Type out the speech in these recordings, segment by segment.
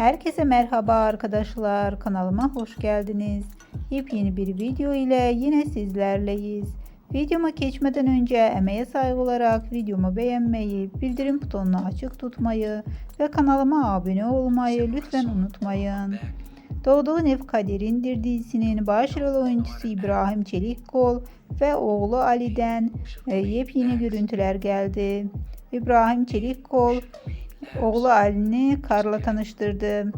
Herkese merhaba arkadaşlar. Kanalıma hoş geldiniz. Yepyeni bir video ile yine sizlerleyiz. Videoma geçmeden önce emeğe sahip olarak videomu beğenmeyi, bildirim butonunu açık tutmayı ve kanalıma abone olmayı lütfen unutmayın. Doğduğun Ev Kaderindir dizisinin başrol oyuncusu İbrahim Çelikkol ve oğlu Ali'den e, yepyeni görüntüler geldi. İbrahim Çelikkol oğlu Ali'ni karla tanıştırdı.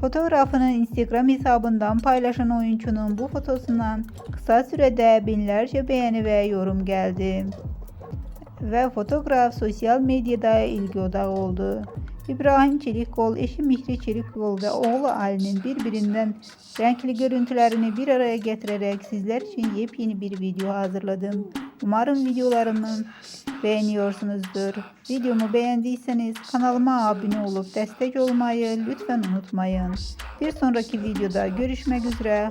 Fotoğrafını Instagram hesabından paylaşan oyuncunun bu fotosuna kısa sürede binlerce beğeni ve yorum geldi. Ve fotoğraf sosyal medyada ilgi odağı oldu. İbrahim Çelikkol, eşi Mihri Çelikkol ve oğlu Ali'nin birbirinden renkli görüntülerini bir araya getirerek sizler için yepyeni bir video hazırladım. Umarım videolarımı beğeniyorsunuzdur. Videomu beğendiyseniz kanalıma abone olup destek olmayı lütfen unutmayın. Bir sonraki videoda görüşmek üzere.